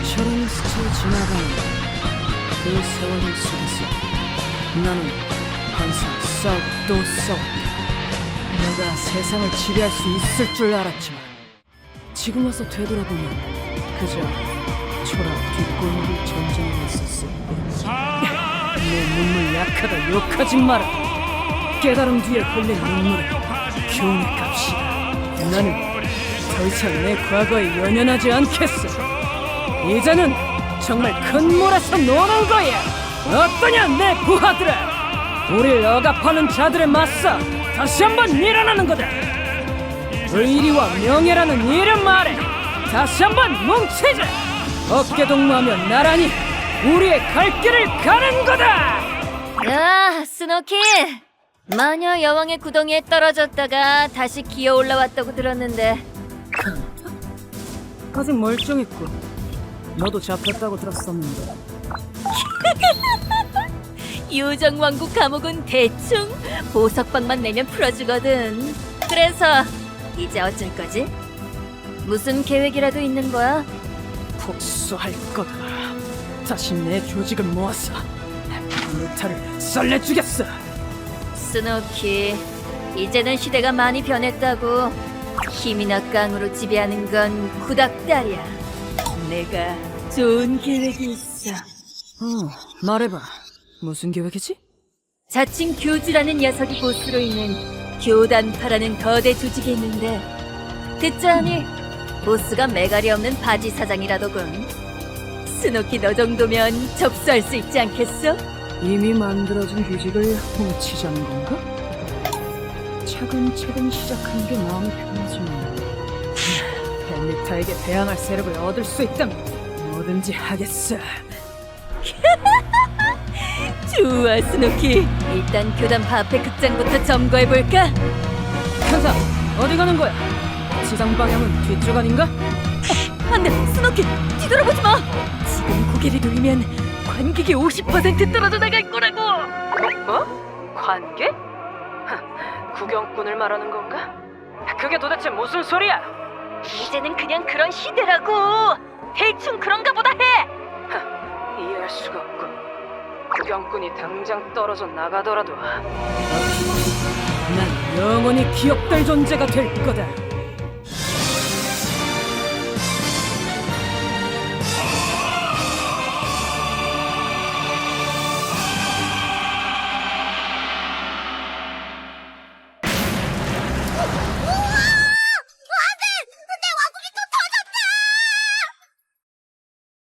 바람처럼 스쳐 지나가는 그 세월 속에서 나는 항상 싸우고 또 싸웠다. 내가 세상을 지배할 수 있을 줄 알았지만 지금 와서 되돌아보면 그저 초라한 뒷골목을 전쟁하고 있었을 뿐. 내 눈물 약하다 욕하지 마라. 깨달음 뒤에 흘린 눈물은 교훈의 값이다. 나는 더 이상 내 과거에 연연하지 않겠어. 이제는 정말 큰 물에서 노는 거야. 어떠냐 내 부하들아. 우릴 억압하는 자들에 맞서 다시 한번 일어나는 거다. 의리와 명예라는 이름 아래 다시 한번 뭉치자. 어깨 동무하며 나란히 우리의 갈 길을 가는 거다. 야, 스노키! 마녀 여왕의 구덩이에 떨어졌다가 다시 기어 올라왔다고 들었는데 아직 멀쩡했고 너도 잡혔다고 들었었는데 요정 왕국 감옥은 대충 보석방만 내면 풀어주거든. 그래서 이제 어쩔 거지? 무슨 계획이라도 있는 거야? 복수할 거다. 다시 내 조직을 모아서 무타를 썰내주겠어. 스노키, 이제는 시대가 많이 변했다고. 힘이나 깡으로 지배하는 건 구닥다리야. 내가 좋은 계획이 있어. 어, 말해봐. 무슨 계획이지? 자칭 교주라는 녀석이 보스로 있는 교단파라는 거대 조직이 있는데 듣자 하니 보스가 매갈이 없는 바지 사장이라더군. 스노키 너 정도면 접수할 수 있지 않겠어? 이미 만들어진 규칙을 훔치자는 건가? 차근차근 시작하는 게 마음이 편하지만 벨리타에게 대항할 세력을 얻을 수 있다면 뭐든지 하겠어. 좋아 스노키. 일단 교단파 앞에 극장부터 점거해 볼까? 현사, 어디 가는 거야? 지상 방향은 뒤쪽 아닌가? 안돼 스노키 뒤돌아보지 마. 지금 고개를 돌리면 관객이 50% 떨어져 나갈 거라고. 뭐? 관계? 구경꾼을 말하는 건가? 그게 도대체 무슨 소리야? 이제는 그냥 그런 시대라고. 대충 그런가 보다 해. 이해할 수가 없군. 구경꾼이 당장 떨어져 나가더라도 난 영원히 기억될 존재가 될 거다.